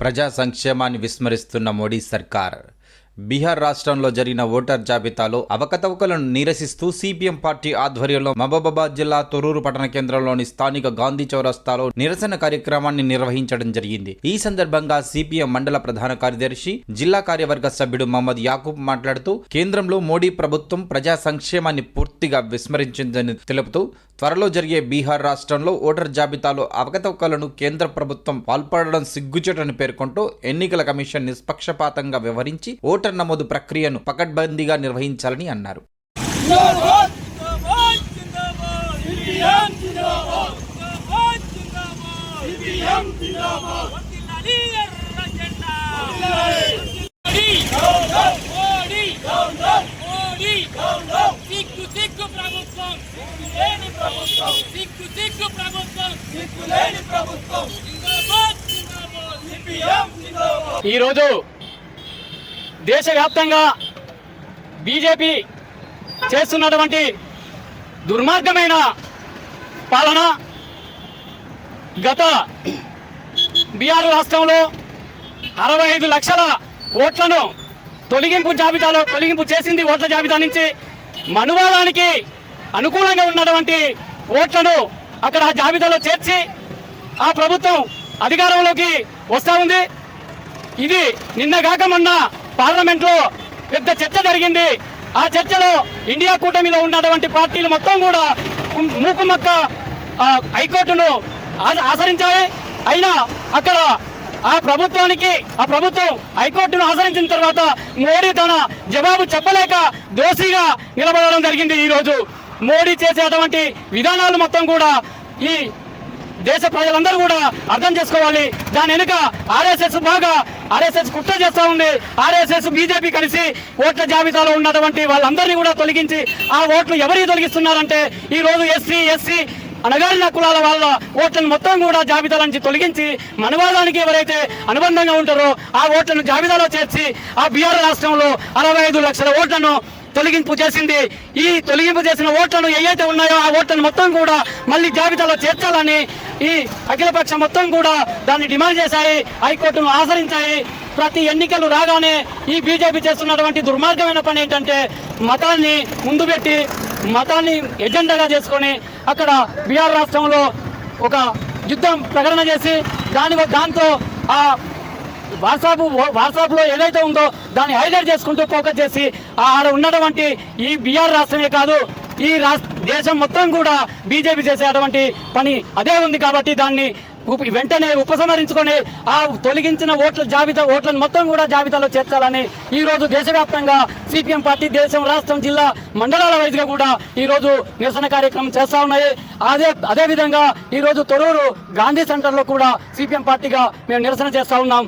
ప్రజా సంక్షేమాన్ని విస్మరిస్తున్న మోడీ సర్కార్. బీహార్ రాష్ట్రంలో జరిగిన ఓటర్ జాబితాలో అవకతవకలను నిరసిస్తూ సిపిఎం పార్టీ ఆధ్వర్యంలో మహబూబాబాద్ జిల్లా తొర్రూరు పట్టణ కేంద్రంలోని స్థానిక గాంధీ చౌరస్తాలో నిరసన కార్యక్రమాన్ని నిర్వహించడం జరిగింది. ఈ సందర్భంగా సిపిఎం మండల ప్రధాన కార్యదర్శి జిల్లా కార్యవర్గ సభ్యుడు మహమ్మద్ యాకూబ్ మాట్లాడుతూ కేంద్రంలో మోడీ ప్రభుత్వం ప్రజా సంక్షేమాన్ని పూర్తిగా విస్మరించిందని తెలుపుతూ త్వరలో జరిగే బీహార్ రాష్ట్రంలో ఓటర్ జాబితాలో అవకతవకలను కేంద్ర ప్రభుత్వం పాల్పడడం సిగ్గుచేటని పేర్కొంటూ ఎన్నికల కమిషన్ నిష్పక్షపాతంగా వ్యవహరించి ఓటర్ నమోదు ప్రక్రియను పకడ్బందీగా నిర్వహించాలని అన్నారు ఈరోజు దేశవ్యాప్తంగా బీజేపీ చేస్తున్నటువంటి దుర్మార్గమైన పాలన గత బీహార్ రాష్ట్రంలో అరవై ఐదు లక్షల ఓట్లను తొలగింపు జాబితాలో తొలగింపు చేసింది ఓట్ల జాబితా నుంచి మనువాదానికి అనుకూలంగా ఉన్నటువంటి ఓట్లను అక్కడ ఆ జాబితాలో చేర్చి ఆ ప్రభుత్వం అధికారంలోకి వస్తూ ఉంది. ఇది నిన్నగాక మొన్న పార్లమెంట్లో పెద్ద చర్చ జరిగింది. ఆ చర్చలో ఇండియా కూటమిలో ఉన్నటువంటి పార్టీలు మొత్తం కూడా మూకుమక్క ఆ, హైకోర్టును ఆ- ఆచరించాయి అయినా అక్కడ ఆ ప్రభుత్వానికి ఆ ప్రభుత్వం హైకోర్టును ఆచరించిన తర్వాత మోడీ తన జవాబు చెప్పలేక దోషిగా నిలబడడం జరిగింది ఈ రోజు మోడీ చేసేటువంటి విధానాలు మొత్తం కూడా ఈ దేశ ప్రజలందరూ కూడా అర్థం చేసుకోవాలి. దాని వెనుక ఆర్ఎస్ఎస్ బాగా ఆర్ఎస్ఎస్ కుట్ర చేస్తా ఉంది. ఆర్ఎస్ఎస్ బీజేపీ కలిసి ఓట్ల జాబితాలో ఉన్నటువంటి వాళ్ళందరినీ కూడా తొలగించి ఆ ఓట్లు ఎవరికి తొలగిస్తున్నారంటే ఈ రోజు ఎస్సీ ఎస్సీ అణగారిన కులాల వాళ్ళ ఓట్లను మొత్తం కూడా జాబితా నుంచి తొలగించి మనవాదానికి ఎవరైతే అనుబంధంగా ఉంటారో ఆ ఓట్లను జాబితాలో చేర్చి ఆ బీహార్ రాష్ట్రంలో అరవై ఐదు లక్షల ఓట్లను తొలగింపు చేసింది. ఈ తొలగింపు చేసిన ఓట్లను ఏవైతే ఉన్నాయో ఆ ఓట్లను మొత్తం కూడా మళ్ళీ జాబితాలో చేర్చాలని ఈ అఖిలపక్షం మొత్తం కూడా దాన్ని డిమాండ్ చేశాయి హైకోర్టును ఆచరించాయి ప్రతి ఎన్నికలు రాగానే ఈ బీజేపీ చేస్తున్నటువంటి దుర్మార్గమైన పని ఏంటంటే మతాన్ని ముందు పెట్టి మతాన్ని ఎజెండాగా చేసుకొని అక్కడ బీహార్ రాష్ట్రంలో ఒక యుద్ధం ప్రకటన చేసి దాని దాంతో ఆ వాట్సాప్ వాట్సాప్లో ఏదైతే ఉందో దాన్ని హైలైట్ చేసుకుంటూ ఫోకస్ చేసి ఆడ ఉన్నటువంటి ఈ బీఆర్ రాష్ట్రమే కాదు ఈ రాష్ట్ర దేశం మొత్తం కూడా బీజేపీ చేసేటువంటి పని అదే ఉంది కాబట్టి దాన్ని వెంటనే ఉపసంహరించుకొని ఆ తొలగించిన ఓట్ల జాబితా ఓట్లను మొత్తం కూడా జాబితాలో చేర్చాలని ఈ రోజు దేశవ్యాప్తంగా సిపిఎం పార్టీ దేశం రాష్ట్రం జిల్లా మండలాల వైజ్గా కూడా ఈ రోజు నిరసన కార్యక్రమం చేస్తా ఉన్నాయి. అదే అదే విధంగా ఈ రోజు తొరూరు గాంధీ సెంటర్లో కూడా సిపిఎం పార్టీగా మేము నిరసన చేస్తా ఉన్నాం.